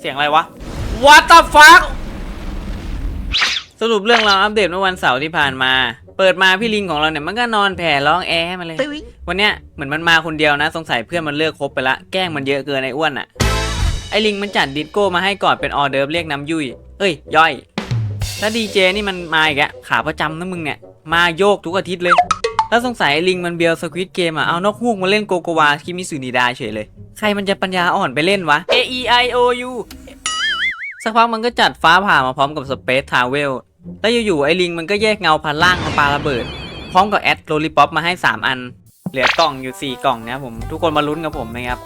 เสียงอะไรวะ What the fuck สรุปเรื่องราวอัปเดตเมื่อวันเสาร์ที่ผ่านมา เปิดมาพี่ลิงของเราเนี่ยมันก็นอนแผ่ร้องแอมาเลย วันเนี้ยเหมือนมันมาคนเดียวนะ สงสัยเพื่อนมันเลิกคบไปละ แกล้งมันเยอะเกินไอ้อ้วนอะไอ้ลิงมันจัดดิสโก้มาให้ก่อนเป็นออเดิร์ฟเรียกน้ำยุ่ย เอ้ย ย่อย แล้วดีเจนี่มันมาอีกอะขาประจำนะมึงเนี่ย มาโยกทุกอาทิตย์เลย แล้วสงสัยลิงมันเบียวสควิตเกมอะ เอานกฮูกมาเล่นโกโกวาคิมิสุนิดาเฉยเลย ใครมันจะปัญญาอ่อนไปเล่นวะ A E I O U สักพักมันก็จัดฟ้าผ่ามาพร้อมกับสเปซทาวเวลแล้วอยู่ๆไอ้ลิงมันก็แยกเงาพันล่างมาปาระเบิด พร้อมกับแอดโรลิป๊อปมาให้ 3 อัน เหลือกล่องอยู่ 4 กล่องนะครับผม ทุกคนมาลุ้นกับผมนะครับ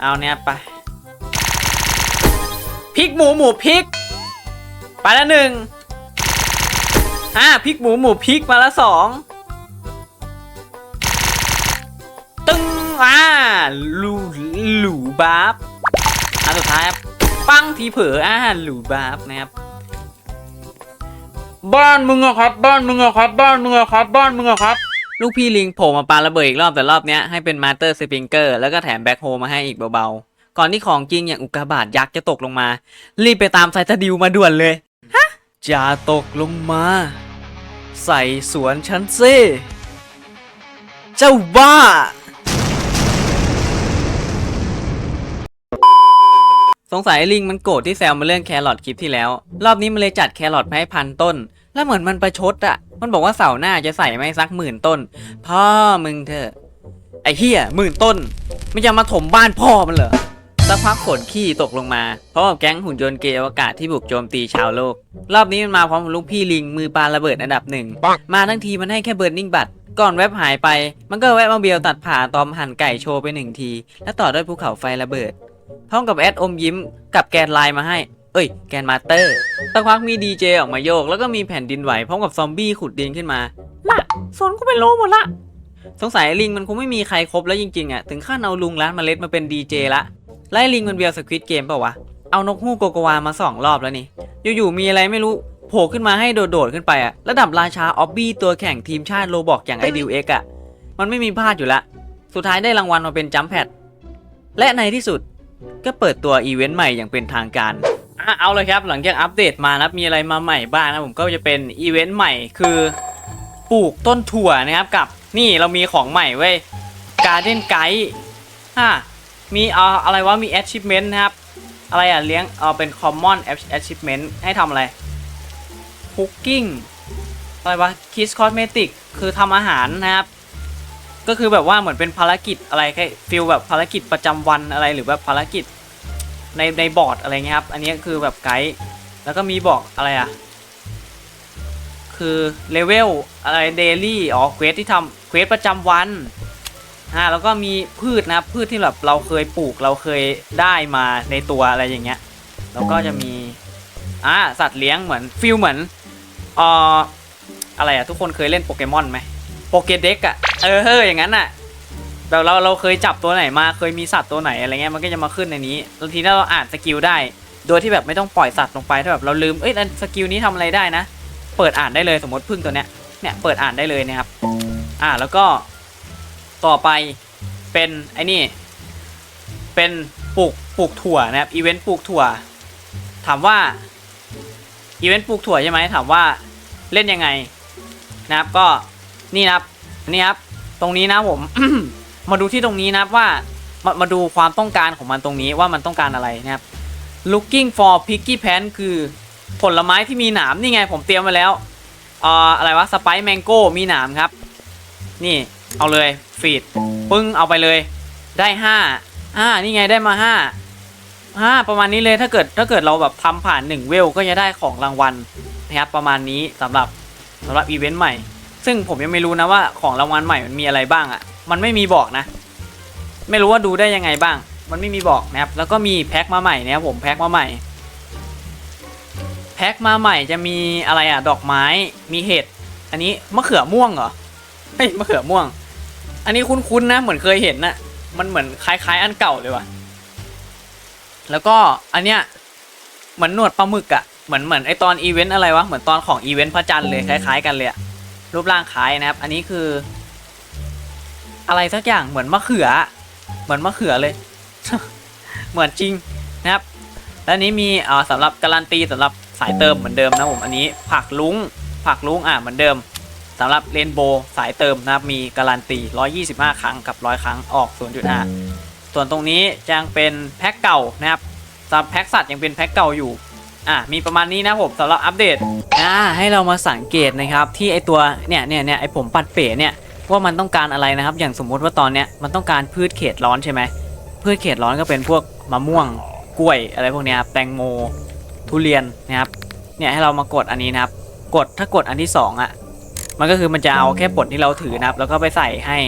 เอาเนี่ยไปพริกหมูหมูพริก ไปละหนึ่ง อ่าพริกหมูหมูพริกมาละสองตึ้งอ่าลูหลูบาบอันสุดท้ายครับปังทีเผลออ่าหลูบาบนะครับบ้านมึงอะครับ บ้านมึงอะครับ บ้านมึงอะครับ บ้านมึงอะครับลูกพี่ลิงโผล่มาปาระเบิดอีกรอบแต่รอบเนี้ยให้เป็นมาสเตอร์สปริงเกอร์แล้วก็แถมแบ็คโฮมาให้อีกเบาๆ ก่อนที่ของจริงอย่างอุกกาบาตยักษ์จะตกลงมา รีบไปตามไซตาดิวมาด่วนเลย ฮะจะตกลงมา ใส่สวนฉันซิเจ้าบ้า สงสัยลิงมันโกรธที่แซวมาเรื่องแครอทคลิปที่แล้ว รอบนี้มันเลยจัดแครอทมาให้พันต้น แล้วเหมือนมันประชดอะมันบอกว่าเสาหน้าจะใส่ไม่สักหมื่นต้น พ่อมึงเถอะ ไอ้เฮียหมื่นต้นไม่จะมาถมบ้านพ่อมันเหรอ สักพักฝนขี้ตกลงมาเพราะกับแก๊งหุ่นยนต์เกย์อวกาศที่บุกโจมตีชาวโลก รอบนี้มันมาพร้อมกับลูกพี่ลิงมือปาระเบิดอันดับหนึ่งมาทั้งทีมันให้แค่เบิร์นนิ่งบัตรก่อนแวบหายไป มันก็แวะมาเบียวตัดผ่าตอมหั่นไก่โชว์ไปหนึ่งที แล้วต่อด้วยภูเขาไฟระเบิด พร้อมกับแอดอมยิ้มกับแกนไลน์มาให้ เอ้ย แกนมาสเตอร์สักพักมีดีเจออกมาโยก แล้วก็มีแผ่นดินไหวพร้อมกับซอมบี้ขุดดินขึ้นมาละโซนก็เป็นโลหมดละ สงสัยไอ้ลิงมันคงไม่มีใครครบแล้วจริงๆอะ ถึงขั้นเอาลุงร้านเมล็ดมาเป็นดีเจละ ไล่ลิงมันเบียวสควิตเกมเปล่าวะ เอานกฮูกโกโกวามาสองรอบแล้วนี่ อยู่ๆมีอะไรไม่รู้โผล่ขึ้นมาให้โดดๆขึ้นไปอะระดับราชาออบบี้ตัวแข่งทีมชาติโลบอกอย่างไอดิวเอ็กอะมันไม่มีพลาดอยู่ละ สุดท้ายได้รางวัลมาเป็นจัมแพดและในที่สุดก็เปิดตัวอีเวนต์ใหม่อย่างเป็นทางการอะเอาเลยครับหลังจากอัปเดตมานะครับมีอะไรมาใหม่บ้างนะผมก็จะเป็นอีเวนต์ใหม่คือปลูกต้นถั่วนะครับกับ นี่เรามีของใหม่เว้ย Garden Guide ฮะ มีเอาอะไรวะมี achievement นะครับ อะไรอะเลี้ยงเอาเป็น common achievement ให้ทำอะไร cooking อะไรวะ kiss cosmetic คือทำอาหารนะครับ ก็คือแบบว่าเหมือนเป็นภารกิจอะไรแค่ฟิลแบบภารกิจประจำวันอะไรหรือแบบภารกิจในในบอร์ดอะไรเงี้ยครับ อันนี้คือแบบไกด์ แล้วก็มีบอกอะไรอะ คือเลเวลอะไรเดลี่ อ๋อเควสที่ทำเควสประจำวัน อ่าแล้วก็มีพืชนะพืชที่แบบเราเคยปลูกเราเคยได้มาในตัวอะไรอย่างเงี้ยแล้วก็จะมีอ่าสัตว์เลี้ยงเหมือนฟิลเหมือนเอ่ออะไรอะทุกคนเคยเล่นโปเกมอนไหมโปเกเด็กอะเออเฮ้ยอย่างนั้นอะแบบเราเราเคยจับตัวไหนมาเคยมีสัตว์ตัวไหนอะไรเงี้ยมันก็จะมาขึ้นในนี้บางทีถ้าเราอ่านสกิลได้ โดยที่แบบไม่ต้องปล่อยสัตว์ลงไปถ้าแบบเราลืมเอ้ยสกิลนี้ทำอะไรได้นะ เปิดอ่านได้เลยสมมติพึ่งตัวเนี้ยเนี่ยเปิดอ่านได้เลยนะครับอ่าแล้วก็ ต่อไปเป็นไอ้นี่ เป็นปลูกปลูกถั่วนะครับอีเวนต์ปลูกถั่ว ถามว่าอีเวนต์ปลูกถั่วใช่ไหมถามว่าเล่นยังไงนะครับก็นี่นะครับนี่ครับตรงนี้นะผม มาดูที่ตรงนี้นะครับว่ามามาดูความต้องการของมันตรงนี้ว่ามันต้องการอะไรนะครับ looking for picky plant คือผลไม้ที่มีหนามนี่ไงผมเตรียมไว้แล้วเอ่ออะไรวะสไปซ์แมงโก้มีหนามครับ นี่ เอาเลยฟีดปึ้งเอาไปเลย ได้ห้าอ่านี่ไงได้มาห้าห้าประมาณนี้เลยถ้าเกิดถ้าเกิดเราแบบทำผ่านหนึ่งเวลก็จะได้ของรางวัลนะครับประมาณนี้สำหรับสำหรับอีเวนต์ใหม่ ซึ่งผมยังไม่รู้นะว่าของรางวัลใหม่มันมีอะไรบ้างอะ่ะ มันไม่มีบอกนะ ไม่รู้ว่าดูได้ยังไงบ้าง มันไม่มีบอกนะครับแล้วก็มีแพ็คมาใหม่นะครับผมแพ็คมาใหม่แพ็คมาใหม่จะมีอะไรอะ ดอกไม้มีเห็ด อันนี้มะเขือม่วงเหรอเฮ้ยมะเขือม่วง อันนี้คุ้นๆนะ เหมือนเคยเห็นนะมันเหมือนคล้าย ๆ อันเก่าเลยว่ะ แล้วก็อันเนี้ยเหมือนหนวดปลาหมึกอะเหมือนเหมือนไอตอนอีเวนต์อะไรวะ เหมือนตอนของอีเวนต์พระจันทร์เลยคล้าย ๆ กันเลยอะรูปร่างคล้ายนะครับ อันนี้คือ อะไรสักอย่างเหมือนมะเขือ เหมือนมะเขือเลย เหมือนจริงนะครับ และอันนี้มีเอ่อสำหรับการันตีสำหรับสายเติมเหมือนเดิมนะผม อันนี้ผักลุงผักลุงอะเหมือนเดิม สำหรับเรนโบว์สายเติมนะครับมีการันตี 125 ครั้งกับ 100 ครั้งออก 0.5 ส่วนตรงนี้ยังเป็นแพ็คเก่านะครับสำหรับแพ็คสัตว์ยังเป็นแพ็คเก่าอยู่อะมีประมาณนี้นะผมสำหรับอัปเดตอ่าให้เรามาสังเกตนะครับที่ไอตัวเนี่ยเนี่ยเนี่ยไอผมปัดเป๋เนี่ยว่ามันต้องการอะไรนะครับ อย่างสมมุติว่าตอนเนี้ยมันต้องการพืชเขตร้อนใช่ไหมพืชเขตร้อนก็เป็นพวกมะม่วงกล้วยอะไรพวกเนี้ยครับแตงโมทุเรียนนะครับเนี่ยให้เรามากดอันนี้นะครับ กดถ้ากดอันที่สองอะ มันก็คือมันจะเอาแค่ผลที่เราถือนะครับ แล้วก็ไปใส่ให้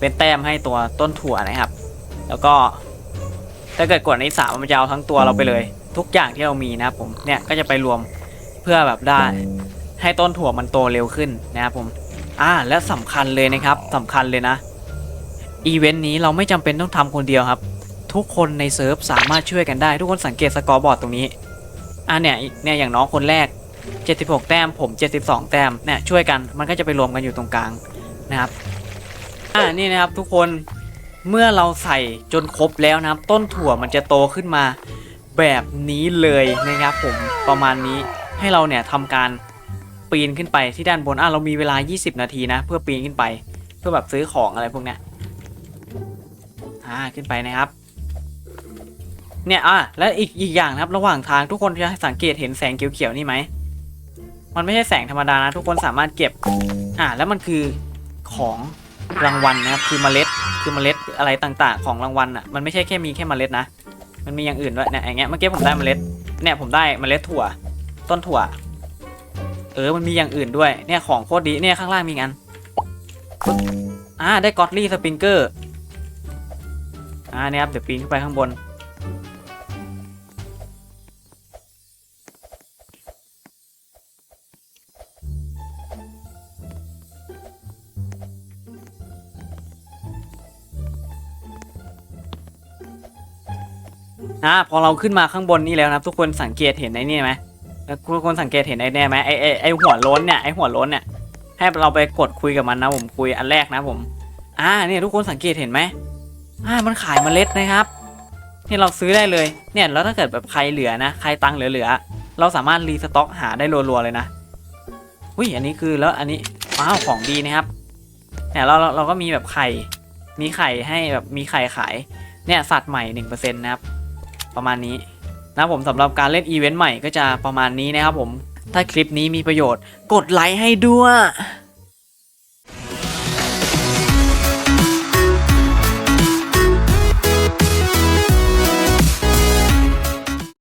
เป็นแต้มให้ตัวต้นถั่วนะครับ แล้วก็ถ้าเกิดกดอันที่สามมันจะเอาทั้งตัวเราไปเลย ทุกอย่างที่เรามีนะครับผมเนี่ยก็จะไปรวมเพื่อแบบได้ให้ต้นถั่วมันโตเร็วขึ้นนะครับผมอ่าและสำคัญเลยนะครับสำคัญเลยนะอีเวนต์นี้เราไม่จำเป็นต้องทำคนเดียวครับ ทุกคนในเซิร์ฟสามารถช่วยกันได้ ทุกคนสังเกตสกอร์บอร์ดตรงนี้อะเนี่ยเนี่ยอย่างน้องคนแรก 76 แต้มผม 72 แต้มเนี่ยช่วยกันมันก็จะไปรวมกันอยู่ตรงกลางนะครับอ่านี่นะครับทุกคนเมื่อเราใส่จนครบแล้วนะครับ ต้นถั่วมันจะโตขึ้นมาแบบนี้เลยนะครับผมประมาณนี้ให้เราเนี่ยทำการปีนขึ้นไปที่ด้านบนอะเรามีเวลา 20 นาทีนะ เพื่อปีนขึ้นไป เพื่อแบบซื้อของอะไรพวกเนี้ยอ่าขึ้นไปนะครับเนี่ยอะและอีกอีกอย่างนะครับ ระหว่างทางทุกคนจะสังเกตเห็นแสงเขียวๆนี่ไหม มันไม่ใช่แสงธรรมดานะทุกคนสามารถเก็บ อ่าแล้วมันคือของรางวัลนะครับคือเมล็ดคือเมล็ดอะไรต่างๆ ของรางวัลอะมันไม่ใช่แค่มีแค่เมล็ดนะ มันมีอย่างอื่นด้วยเนี่ยอย่างเงี้ยเมื่อกี้ผมได้เมล็ดเนี่ยผมได้เมล็ดถั่ว ต้นถั่ว เออมันมีอย่างอื่นด้วยเนี่ยของโคตรดีเนี่ยข้างล่างมีอีกอันอ่าได้กอตลี่สปริงเกอร์อ่าเนี่ยครับเดี๋ยวปีนขึ้นไปข้างบน อ่าพอเราขึ้นมาข้างบนนี่แล้วนะทุกคนสังเกตเห็นไอ้นี่ไหมทุกคนสังเกตเห็นไอ้เนี่ยไหมไอ้ไอ้ไอ้หัวโล้นเนี่ยไอ้หัวโล้นเนี่ยให้เราไปกดคุยกับมันนะผมคุยอันแรกนะผมอ่าเนี่ยทุกคนสังเกตเห็นไหมอ่ามันขายเมล็ดนะครับเนี่ยเราซื้อได้เลยเนี่ยแล้วถ้าเกิดแบบใครเหลือนะใครตังค์เหลือๆเราสามารถรีสต็อกหาได้รัวๆเลยนะอุ้ยอันนี้คือแล้วอันนี้ว้าวของดีนะครับเนี่ยเราเราก็มีแบบไข่มีไข่ให้แบบมีไข่ขายเนี่ยสัตว์ใหม่หนึ่งเปอร์เซ็นต์นะครับ ประมาณนี้นะผมสำหรับการเล่นอีเวนต์ใหม่ก็จะประมาณนี้นะครับผม ถ้าคลิปนี้มีประโยชน์ กดไลค์ให้ด้วย